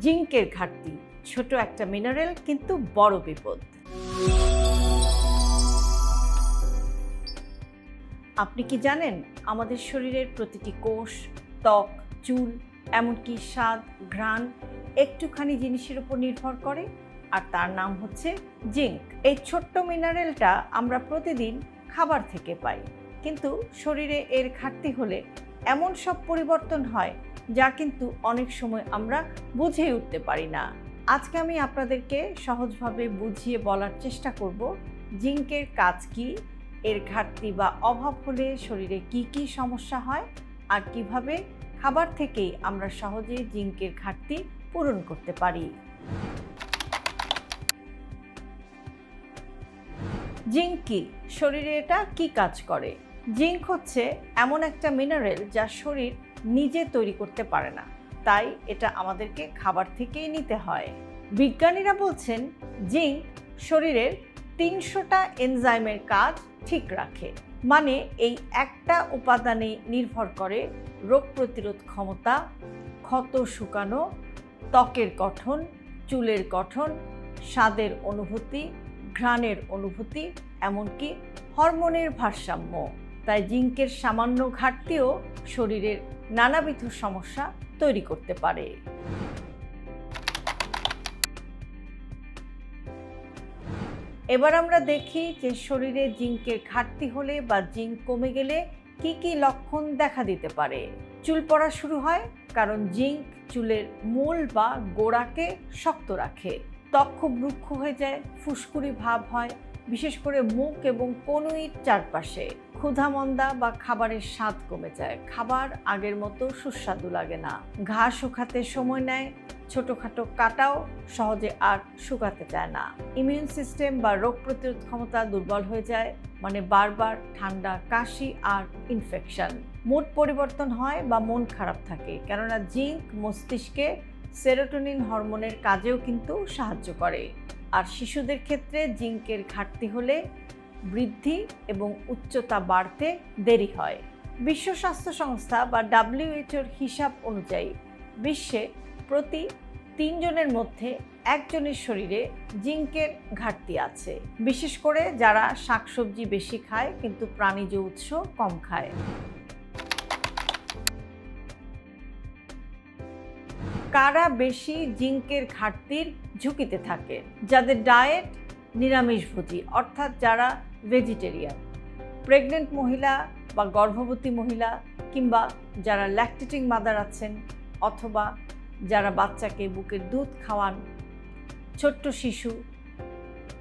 জিঙ্কের ঘাটতি। ছোট একটা মিনারেল কিন্তু বড় বিপদ। আপনি কি জানেন আমাদের শরীরের প্রতিটি কোষ, ত্বক, চুল, এমনকি স্বাদ, ঘ্রাণ একটুখানি জিনিসের উপর নির্ভর করে? আর তার নাম হচ্ছে জিঙ্ক। এই ছোট্ট মিনারেলটা আমরা প্রতিদিন খাবার থেকে পাই। কিন্তু শরীরে এর ঘাটতি হলে এমন সব পরিবর্তন হয় যা কিন্তু অনেক সময় আমরা বুঝেই উঠতে পারি না। আজকে আমি আপনাদেরকে সহজভাবে বুঝিয়ে বলার চেষ্টা করব, জিঙ্কের কাজ কি, এর ঘাটতি বা অভাব হলে শরীরে কি কি সমস্যা হয়, আর কীভাবে খাবার থেকেই আমরা সহজে জিঙ্কের ঘাটতি পূরণ করতে পারি। জিঙ্ক কি? শরীরে এটা কি কাজ করে? জিঙ্ক হচ্ছে এমন একটা মিনারেল যা শরীর নিজে তৈরি করতে পারে না। তাই এটা আমাদেরকে খাবার থেকেই নিতে হয়। বিজ্ঞানীরা বলছেন, জিঙ্ক শরীরের তিনশোটা এনজাইমের কাজ ঠিক রাখে মানে এই একটা উপাদানে নির্ভর করে রোগ প্রতিরোধ ক্ষমতা, ক্ষত শুকানো, ত্বকের গঠন, চুলের গঠন, স্বাদের অনুভূতি, ঘ্রাণের অনুভূতি, এমনকি হরমোনের ভারসাম্য। তাই জিঙ্কের সামান্য ঘাটতিও শরীরের নানাবিধ সমস্যা তৈরি করতে পারে। এবার আমরা দেখি যে শরীরে জিঙ্কের ঘাটতি হলে বা জিঙ্ক কমে গেলে কি কি লক্ষণ দেখা দিতে পারে। চুল পড়া শুরু হয় কারণ জিঙ্ক চুলের মূল বা গোড়াকে শক্ত রাখে। ত্বক খুব রুক্ষ হয়ে যায়, ফুসকুড়ি ভাব হয়, বিশেষ করে মুখ এবং কনুইর চারপাশে। ক্ষুধামন্দা বা খাবারের স্বাদ কমে যায়। খাবার আগের মতো সুস্বাদু লাগে না। ঘা শুকাতে সময় নেয়, ছোটোখাটো কাটাও সহজে আর শুকাতে চায় না। ইমিউন সিস্টেম বা রোগ প্রতিরোধ ক্ষমতা দুর্বল হয়ে যায় মানে বারবার ঠান্ডা, কাশি আর ইনফেকশন মুড পরিবর্তন হয় বা মন খারাপ থাকে, কেননা জিঙ্ক মস্তিষ্কে সেরোটোনিন হরমোনের কাজেও কিন্তু সাহায্য করে। আর শিশুদের ক্ষেত্রে জিঙ্কের ঘাটতি হলে বৃদ্ধি এবং উচ্চতা বাড়তে দেরি হয়। বিশ্ব স্বাস্থ্য সংস্থা বা ডাব্লিউএইচওর হিসাব অনুযায়ী বিশ্বে প্রতি তিনজনের মধ্যে একজনের শরীরে জিঙ্কের ঘাটতি আছে। বিশেষ করে যারা শাকসবজি বেশি খায় কিন্তু প্রাণীজ উৎস কম খায়। কারা বেশি জিঙ্কের ঘাটতির ঝুঁকিতে থাকে? যাদের ডায়েট নিরামিষভোজী অর্থাৎ যারা ভেজিটেরিয়ান প্রেগনেন্ট মহিলা বা গর্ভবতী মহিলা কিংবা যারা ল্যাকটেটিং মাদার আছেন অথবা যারা বাচ্চাকে বুকের দুধ খাওয়ান, ছোট্ট শিশু,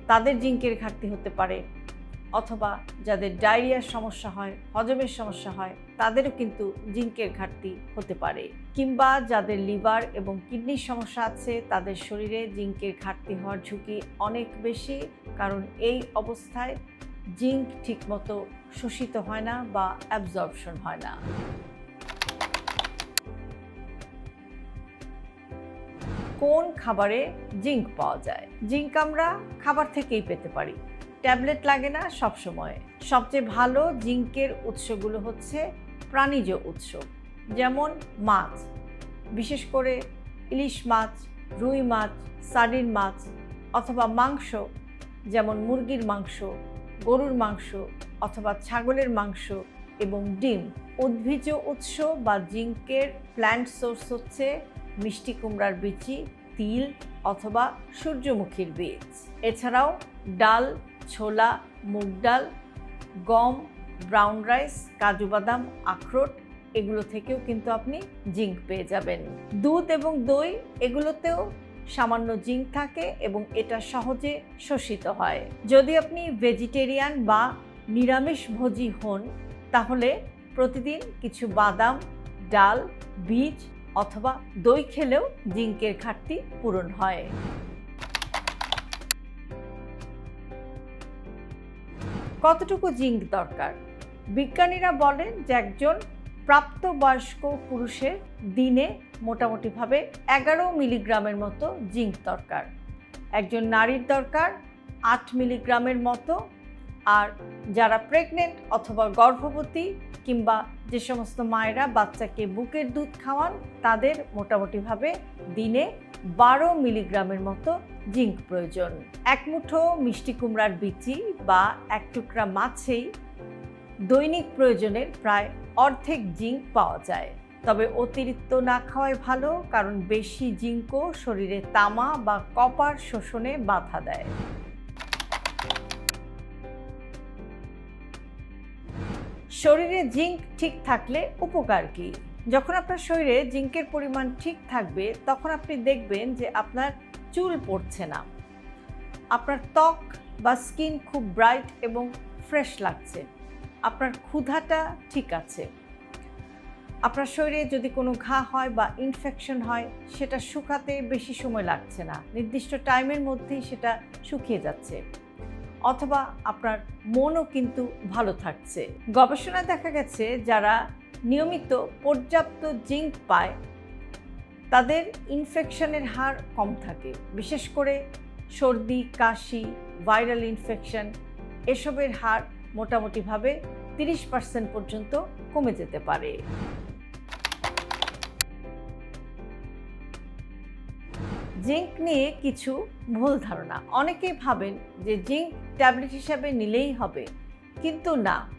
তাদের জিঙ্কের ঘাটতি হতে পারে। অথবা যাদের ডায়রিয়ার সমস্যা হয়, হজমের সমস্যা হয়, তাদেরও কিন্তু জিঙ্কের ঘাটতি হতে পারে। কিংবা যাদের লিভার এবং কিডনির সমস্যা আছে, তাদের শরীরে জিঙ্কের ঘাটতি হওয়ার ঝুঁকি অনেক বেশি, কারণ এই অবস্থায় জিঙ্ক ঠিকমতো শোষিত হয় না বা অ্যাবজর্পশন হয় না। কোন খাবারে জিঙ্ক পাওয়া যায়? জিঙ্ক আমরা খাবার থেকেই পেতে পারি। ট্যাবলেট লাগে না সব সময় সবচেয়ে ভালো জিঙ্কের উৎসগুলো হচ্ছে প্রাণীজ উৎস, যেমন মাছ। বিশেষ করে ইলিশ মাছ, রুই মাছ সার্ডিন মাছ অথবা মাংস, যেমন মুরগির মাংস, গরুর মাংস অথবা ছাগলের মাংস এবং ডিম। উদ্ভিজ উৎস বা জিঙ্কের প্ল্যান্ট সোর্স হচ্ছে মিষ্টি কুমড়ার বিচি, তিল অথবা সূর্যমুখীর বীজ। এছাড়াও ডাল ছোলা, মুগ ডাল, গম ব্রাউন রাইস কাজু বাদাম, আখরোট, এগুলো থেকেও কিন্তু আপনি জিঙ্ক পেয়ে যাবেন। দুধ এবং দই, এগুলোতেও সামান্য জিঙ্ক থাকে এবং এটা সহজে শোষিত হয়। যদি আপনি ভেজিটেরিয়ান বা নিরামিষ নিরামিষভোজী হন, তাহলে প্রতিদিন কিছু বাদাম, ডাল, বীজ অথবা দই খেলেও জিঙ্কের ঘাটতি পূরণ হয়। কতটুকু জিঙ্ক দরকার? বিজ্ঞানীরা বলেন যে একজন প্রাপ্তবয়স্ক পুরুষের দিনে মোটামুটিভাবে এগারো মিলিগ্রামের মতো জিঙ্ক দরকার। একজন নারীর দরকার আট মিলিগ্রামের মতো। আর যারা প্রেগনেন্ট অথবা গর্ভবতী কিংবা যে সমস্ত মায়েরা বাচ্চাকে বুকের দুধ খাওয়ান, তাদের মোটামুটিভাবে দিনে বারো মিলিগ্রামের মতো জিঙ্ক প্রয়োজন। এক মুঠো মিষ্টি কুমড়ার বিচি বা এক টুকরা মাছেই দৈনিক প্রয়োজনের প্রায় অর্ধেক জিঙ্ক পাওয়া যায়। তবে অতিরিক্ত না খাওয়াই ভালো, কারণ বেশি জিঙ্কও শরীরে তামা বা কপার শোষণে বাধা দেয়। শরীরে জিঙ্ক ঠিক থাকলে উপকার কি? যখন আপনার শরীরে জিঙ্কের পরিমাণ ঠিক থাকবে, তখন আপনি দেখবেন যে আপনার চুল পড়ছে না। আপনার ত্বক বা স্কিন খুব ব্রাইট এবং ফ্রেশ লাগছে। আপনার ক্ষুধাটা ঠিক আছে। আপনার শরীরে যদি কোনো ঘা হয় বা ইনফেকশন হয়, সেটা শুকাতে বেশি সময় লাগছে না। নির্দিষ্ট টাইমের মধ্যেই সেটা শুকিয়ে যাচ্ছে। অথবা আপনার মনও কিন্তু ভালো থাকছে। গবেষণায় দেখা গেছে, যারা নিয়মিত পর্যাপ্ত জিঙ্ক পায় তাদের ইনফেকশনের হার কম থাকে। বিশেষ করে সর্দি, কাশি ভাইরাল ইনফেকশন এসবের হার মোটামুটিভাবে তিরিশ পার্সেন্ট পর্যন্ত কমে যেতে পারে। জিঙ্ক নিয়ে কিছু ভুল ধারণা। অনেকেই ভাবেন যে জিঙ্ক ট্যাবলেট হিসাবে নিলেই হবে। কিন্তু না।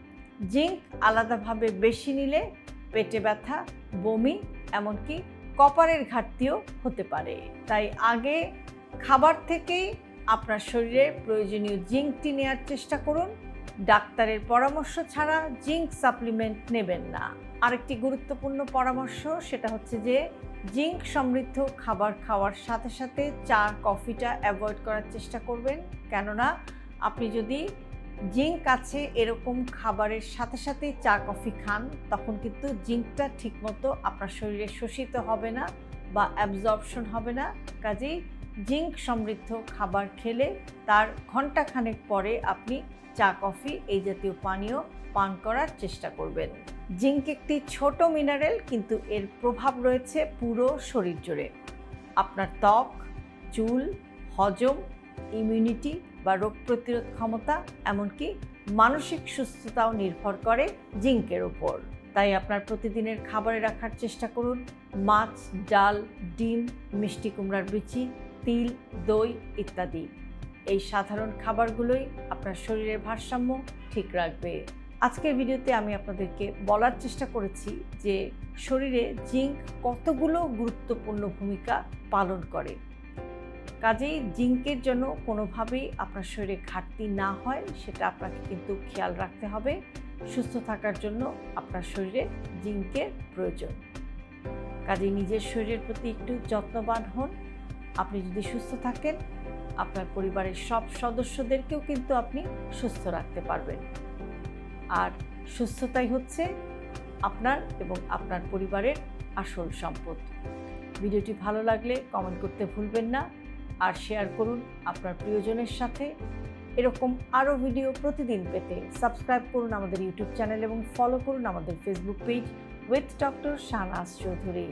জিঙ্ক আলাদাভাবে বেশি নিলে পেটে ব্যথা, বমি, এমনকি কপারের ঘাটতিও হতে পারে। তাই আগে খাবার থেকেই আপনার শরীরে প্রয়োজনীয় জিঙ্কটি নেওয়ার চেষ্টা করুন। ডাক্তারের পরামর্শ ছাড়া জিঙ্ক সাপ্লিমেন্ট নেবেন না। আরেকটি গুরুত্বপূর্ণ পরামর্শ সেটা হচ্ছে যে, জিঙ্ক সমৃদ্ধ খাবার খাওয়ার সাথে সাথে চা, কফিটা অ্যাভয়েড করার চেষ্টা করবেন। কেননা, আপনি যদি জিঙ্ক আছে এরকম খাবারের সাথে সাথে চা, কফি খান, তখন কিন্তু জিঙ্কটা ঠিকমতো আপনার শরীরে শোষিত হবে না বা অ্যাবজর্পশন হবে না। কাজেই জিঙ্ক সমৃদ্ধ খাবার খেলে তার ঘন্টাখানেক পরে আপনি চা, কফি এই জাতীয় পানীয় পান করার চেষ্টা করবেন। জিঙ্ক একটি ছোট মিনারেল কিন্তু এর প্রভাব রয়েছে পুরো শরীর জুড়ে। আপনার ত্বক, চুল, হজম ইমিউনিটি বা রোগ প্রতিরোধ ক্ষমতা, এমনকি মানসিক সুস্থতাও নির্ভর করে জিঙ্কের উপর। তাই আপনার প্রতিদিনের খাবারে রাখার চেষ্টা করুন। মাছ, ডাল, ডিম, মিষ্টি কুমড়ার বিচি, তিল, দই ইত্যাদি। এই সাধারণ খাবারগুলোই আপনার শরীরের ভারসাম্য ঠিক রাখবে। আজকের ভিডিওতে আমি আপনাদেরকে বলার চেষ্টা করেছি যে শরীরে জিঙ্ক কতগুলো গুরুত্বপূর্ণ ভূমিকা পালন করে। কাজেই জিঙ্কের জন্য কোনোভাবেই আপনার শরীরে ঘাটতি না হয়, সেটা আপনাকে কিন্তু খেয়াল রাখতে হবে। সুস্থ থাকার জন্য আপনার শরীরে জিঙ্কের প্রয়োজন। কাজেই নিজের শরীরের প্রতি একটু যত্নবান হন। আপনি যদি সুস্থ থাকেন, আপনার পরিবারের সব সদস্যদেরকেও কিন্তু আপনি সুস্থ রাখতে পারবেন। আর সুস্থতাই হচ্ছে আপনার এবং আপনার পরিবারের আসল সম্পদ। ভিডিওটি ভালো লাগলে কমেন্ট করতে ভুলবেন না। আর শেয়ার করুন আপনার প্রিয়জনের সাথে। এরকম আরও ভিডিও প্রতিদিন পেতে সাবস্ক্রাইব করুন আমাদের ইউটিউব চ্যানেল এবং ফলো করুন আমাদের Facebook page with doctor Shahnaz Chowdhury